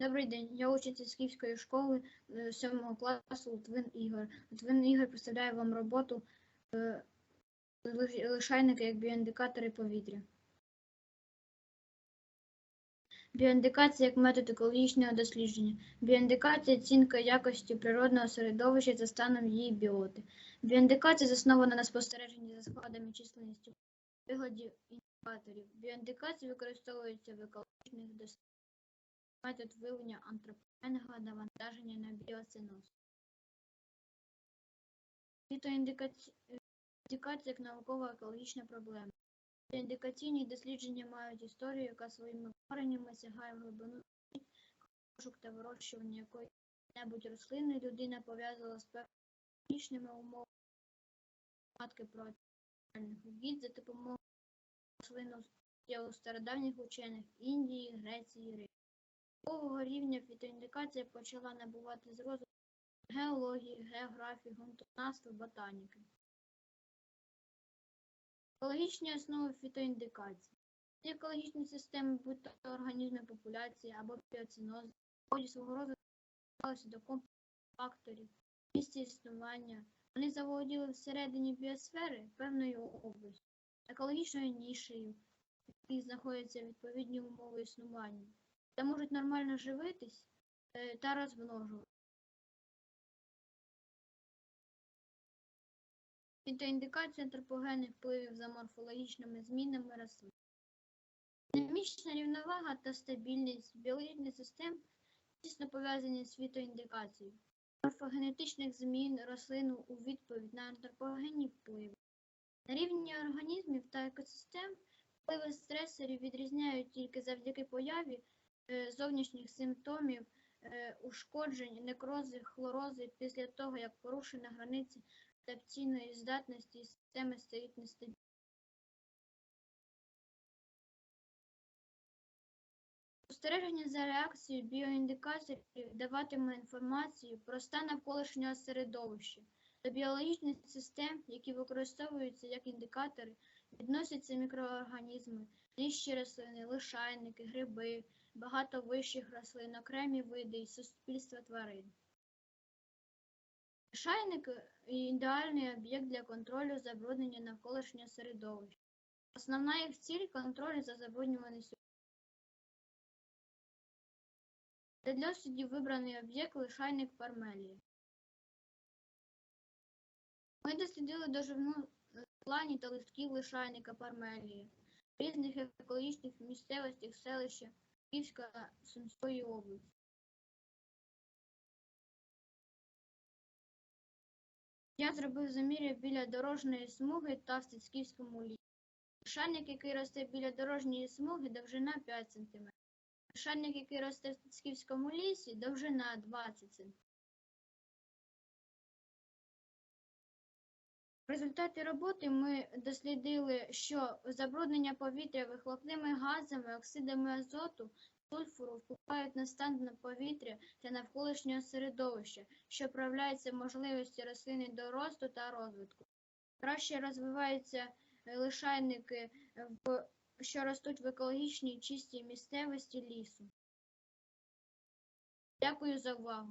Добрий день, я учиться з Київської школи 7 класу Литвин Ігор. Литвин Ігор представляє вам роботу е, лишайника як біоіндикатори повітря. Біоіндикація як метод екологічного дослідження. Біоіндикація – оцінка якості природного середовища за станом її біоти. Біоіндикація заснована на спостереженні за складом і численністю приладів індикаторів. Біоіндикація використовується в екологічних дослідженнях метод виявлення антропогенного навантаження на біоциноз. Фітоіндикація як наукова екологічна проблема. Індикаційні дослідження мають історію, яка своїми кореннями сягає в глибину пошук та вирощування якої-небудь рослини людина пов'язала з певними умовами матки протиальних угідь за допомогою рослин є у стародавніх учених Індії, Греції, Риму. Такого рівня фітоіндикація почала набувати з розвитку геології, географії, ґрунтознавства, ботаніки. Екологічні основи фітоіндикації. Ці екологічні системи, будь то організми популяції або біоцинози, в ході свого розвитку до комплексу факторів, місця існування. Вони заволоділи всередині біосфери певною областю, екологічною нішею, в якій знаходяться відповідні умови існування та можуть нормально живитись е, та розмножувати. Фітоіндикація антропогенних впливів за морфологічними змінами рослин. Динамічна рівновага та стабільність біологічних систем тісно пов'язані з фітоіндикацією. Морфогенетичних змін рослин у відповідь на антропогенні впливи. На рівні організмів та екосистем впливи стресорів відрізняють тільки завдяки появі зовнішніх симптомів е, ушкоджень, некрози, хлорози після того, як порушена границя адаптаційної здатності і системи стоїть нестабільно. Спостереження за реакцією біоіндикаторів даватиме інформацію про стан навколишнього середовища. До біологічних систем, які використовуються як індикатори, відносяться мікроорганізми, нижчі рослини, лишайники, гриби, багато вищих рослин, окремі види і суспільства тварин. Лишайник – ідеальний об'єкт для контролю забруднення навколишнього середовища. Основна їх ціль – контроль за забруднюваністю. Для дослідів вибраний об'єкт лишайник Пармелії. Ми дослідили доживну плані та листків лишайника Пармелії різних екологічних місцевостях селища Київська Сумської області. Я зробив заміри біля дорожньої смуги та в Стецьківському лісі. Лишайник, який росте біля дорожньої смуги, довжина 5 см. Лишайник, який росте в Стецьківському лісі, довжина 20 см. В результаті роботи ми дослідили, що забруднення повітря вихлопними газами, оксидами азоту, сульфуру впливають на стан повітря та навколишнього середовища, що проявляється можливості рослини до росту та розвитку. Краще розвиваються е, лишайники, що ростуть в екологічній чистій місцевості лісу. Дякую за увагу.